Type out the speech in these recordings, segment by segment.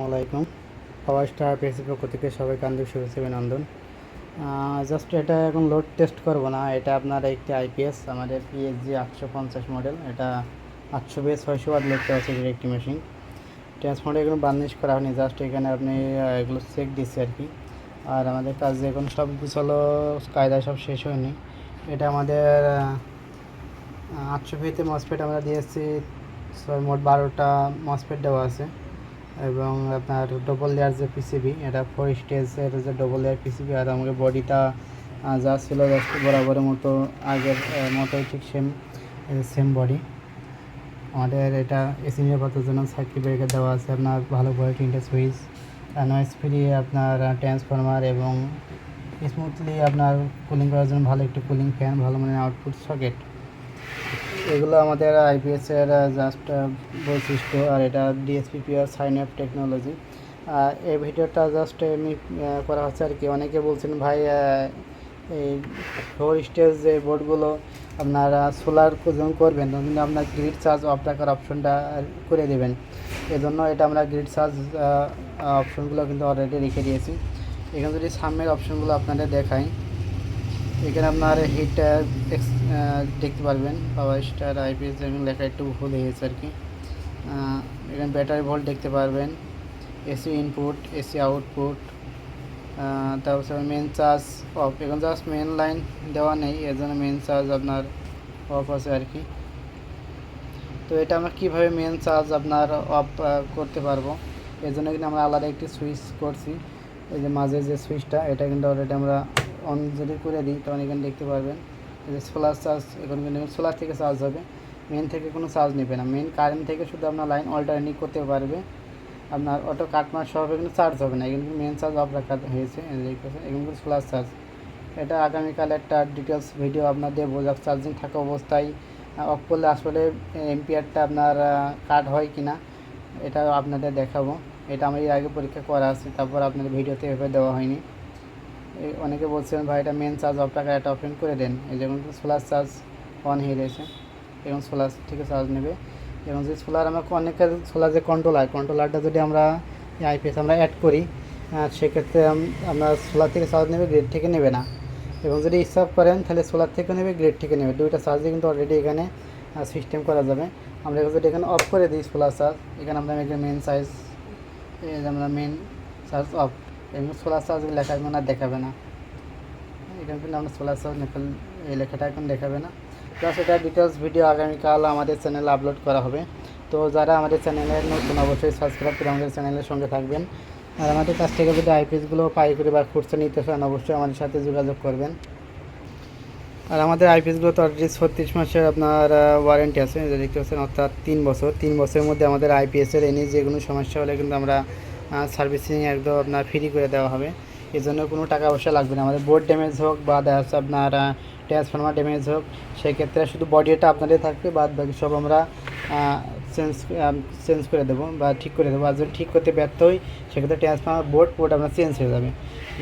আসসালামাইকুম পাওয়ার স্টার পেসির পক্ষ থেকে সবাইকে আন্তরিক শুভেচ্ছা অভিনন্দন। জাস্ট এটা এখন লোড টেস্ট করব না, এটা আপনার একটি আইপিএস আমাদের পিএসজি আটশো পঞ্চাশ মডেল এটা আটশো বেস ছয়শো ওয়াট লোড আছে একটি মেশিন ট্রান্সফারে এগুলো বার্নিশ করা হয়নি জাস্ট এখানে আপনি এগুলো চেক দিচ্ছে আর কি। আর আমাদের কাজ এখন সব গুছালো কায়দায় সব শেষ হয়নি। এটা আমাদের আটশো ফিতে মসপেট আমরা দিয়েছি মোট বারোটা মসপেট দেওয়া আছে। এবং আপনার ডবল লেয়ার যে পিসিবি এটা ফোর স্টেজের যে ডবল লেয়ার পিসিবি আর আমাকে বডিটা যা ছিল জাস্ট বরাবরের মতো আগের মতোই ঠিক সেম সেম বডি আমাদের এটা এসি নিরাপত্তার জন্য সার্কিট ব্রেকার দেওয়া আছে, আপনার ভালো quality inter switch noise free আপনার ট্রান্সফরমার এবং স্মুথলি আপনার কুলিং করার জন্য ভালো একটু কুলিং ফ্যান ভালো মানে আউটপুট সকেট এগুলো আমাদের আইপিএস এর জাস্ট বৈশিষ্ট্য। আর এটা DSP PR sign up technology এই ভিডিওটা জাস্ট এমনি করা হচ্ছে আর কি। অনেকে বলছেন, ভাই এই ফোর স্টেজ যে বোর্ডগুলো আপনারা সোলার যখন করবেন, তখন কিন্তু আপনার গ্রিড চার্জ অফ রাখার অপশনটা করে দেবেন। এজন্য এটা আমরা গ্রিড চার্জ অপশনগুলো কিন্তু অলরেডি রেখে দিয়েছি। এখানে যদি সামনের অপশনগুলো আপনাদের দেখাই এখানে আপনার হিট দেখতে পারবেন। পাওয়ার স্টার আইপিএস লেখা একটু ভুল হয়েছে আর কি। এখানে ব্যাটারি ভোল্ট দেখতে পারবেন। এসি ইনপুট এসি আউটপুট তারপর মেন চার্জ অফ এখন জাস্ট মেন লাইন দেওয়া নেই, এর জন্য মেন চার্জ আপনার অফ আছে আর কি। তো এটা আমরা কীভাবে মেন চার্জ আপনার অফ করতে পারব? এর জন্য কিন্তু আমরা আলাদা একটি সুইচ করছি। এই যে মাঝে যে সুইচটা এটা কিন্তু অলরেডি আমরা অন যদি করে দিই, তখন এখানে দেখতে পারবেন যে সোলার চার্জ এখন কিন্তু সোলার থেকে চার্জ হবে। মেন থেকে কোনো চার্জ নেবে না। মেন কারেন্ট থেকে শুধু আপনার লাইন অল্টারনেট করতে পারবে। আপনার অটো কাটমার সহ কিন্তু চার্জ হবে না। এখানে মেন চার্জ অফ রাখা হয়েছে। কিন্তু সোলার চার্জ এটা আগামীকাল একটা ডিটেলস ভিডিও আপনার দেবো। যা চার্জিং থাকা অবস্থায় অফ করলে আসলে এমপিআরটা আপনার কাট হয় কি না এটা আপনাদের দেখাবো। এটা আমি এর আগে পরীক্ষা করা আছে। তারপর আপনাদের ভিডিওতে এভাবে দেওয়া হয়নি। অনেকে বলছেন ভাই, এটা মেন চার্জ অফ টাকা এটা অপশন করে দেন। এই যেমন সোলার চার্জ অন হয়ে রয়েছে এবং সোলার থেকে চার্জ নেবে। এবং যদি সোলার আমরা অনেকের সোলার যে কন্ট্রোলার কন্ট্রোলারটা যদি আমরা আইপিএস আমরা অ্যাড করি সেক্ষেত্রে আম- আপনার সোলার থেকে চার্জ নেবে গ্রেড থেকে নেবে না। এবং যদি হিসাব করেন, তাহলে সোলার থেকে নেবে গ্রেড থেকে নেবে। দুইটা চার্জে কিন্তু অলরেডি এখানে সিস্টেম করা যাবে। আমরা যদি এখানে অফ করে দিই সোলার চার্জ এখানে আমরা মেন সাইজ আমরা মেন চার্জ অফ এবং সোলার চার্জ লেখা এখন আর দেখাবে না। এখানে কিন্তু আমরা সোলার চার্জ এই লেখাটা এখন দেখাবে না। প্লাস এটা ডিটেলস ভিডিও আগামীকাল আমাদের চ্যানেলে আপলোড করা হবে। তো যারা আমাদের চ্যানেলে নতুন, অবশ্যই সাবস্ক্রাইব করে আমাদের চ্যানেলের সঙ্গে থাকবেন। আর আমাদের কাছ থেকে যদি আইপিএসগুলো পাইকারি বা খুচরা নিতে চান, অবশ্যই আমাদের সাথে যোগাযোগ করবেন। আর আমাদের আইপিএসগুলো তো অলরেডি ছত্রিশ মাসের আপনার ওয়ারেন্টি আছে। দেখতে পাচ্ছেন, অর্থাৎ তিন বছর। তিন বছরের মধ্যে আমাদের আইপিএসের এনে যে কোনো সমস্যা হলে কিন্তু আমরা সার্ভিসিং একদম আপনার ফ্রি করে দেওয়া হবে। এর জন্য কোনো টাকা পয়সা লাগবে না। আমাদের বোর্ড ড্যামেজ হোক বা দেখা যাচ্ছে আপনার ট্রান্সফর্মার ড্যামেজ হোক, সেক্ষেত্রে শুধু বডিটা আপনাদের থাকবে, বাদ বাকি সব আমরা চেঞ্জ চেঞ্জ করে দেবো বা ঠিক করে দেবো। আর যদি ঠিক করতে ব্যর্থ হই, সেক্ষেত্রে ট্রান্সফর্মার বোর্ড বোর্ড আপনার চেঞ্জ হয়ে যাবে।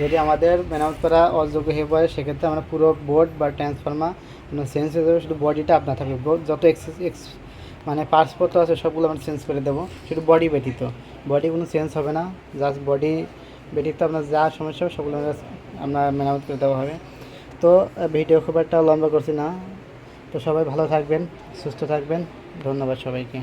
যদি আমাদের মেরামত করা অযোগ্য হয়ে পড়ে, সেক্ষেত্রে আমরা পুরো বোর্ড বা ট্রান্সফর্মার চেঞ্জ হয়ে যাবে। শুধু বডিটা আপনার থাকবে। যত এক্স মানে পার্টসপত্র আছে, সবগুলো আমরা চেঞ্জ করে দেবো। শুধু বডি ব্যতীত। বডি কোনো চেঞ্জ হবে না। জাস্ট বডি ব্যতীত আপনার যা সমস্যা হবে সবগুলো আমরা আমরা মেরামত করে দেওয়া হবে। তো ভিডিও খুব একটা লম্বা করছি না। তো সবাই ভালো থাকবেন, সুস্থ থাকবেন। ধন্যবাদ সবাইকে।